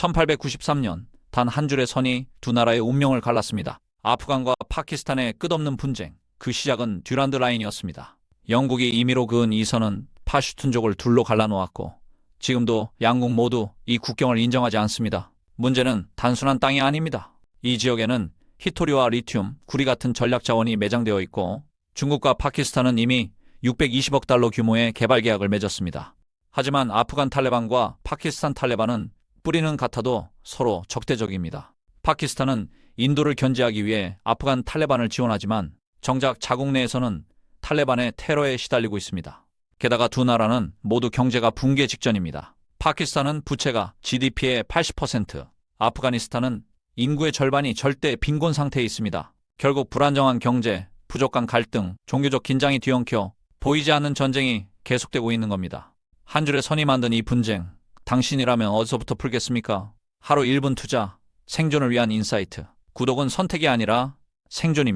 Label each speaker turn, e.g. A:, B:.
A: 1893년 단 한 줄의 선이 두 나라의 운명을 갈랐습니다. 아프간과 파키스탄의 끝없는 분쟁. 그 시작은 듀란드 라인이었습니다. 영국이 임의로 그은 이 선은 파슈툰족을 둘로 갈라놓았고 지금도 양국 모두 이 국경을 인정하지 않습니다. 문제는 단순한 땅이 아닙니다. 이 지역에는 히토리와 리튬, 구리 같은 전략 자원이 매장되어 있고 중국과 파키스탄은 이미 620억 달러 규모의 개발 계약을 맺었습니다. 하지만 아프간 탈레반과 파키스탄 탈레반은 뿌리는 같아도 서로 적대적입니다. 파키스탄은 인도를 견제하기 위해 아프간 탈레반을 지원하지만 정작 자국 내에서는 탈레반의 테러에 시달리고 있습니다. 게다가 두 나라는 모두 경제가 붕괴 직전입니다. 파키스탄은 부채가 GDP의 80%, 아프가니스탄은 인구의 절반이 절대 빈곤 상태에 있습니다. 결국 불안정한 경제, 부족한 갈등, 종교적 긴장이 뒤엉켜 보이지 않는 전쟁이 계속되고 있는 겁니다. 한 줄의 선이 만든 이 분쟁, 당신이라면 어디서부터 풀겠습니까? 하루 1분 투자, 생존을 위한 인사이트. 구독은 선택이 아니라 생존입니다.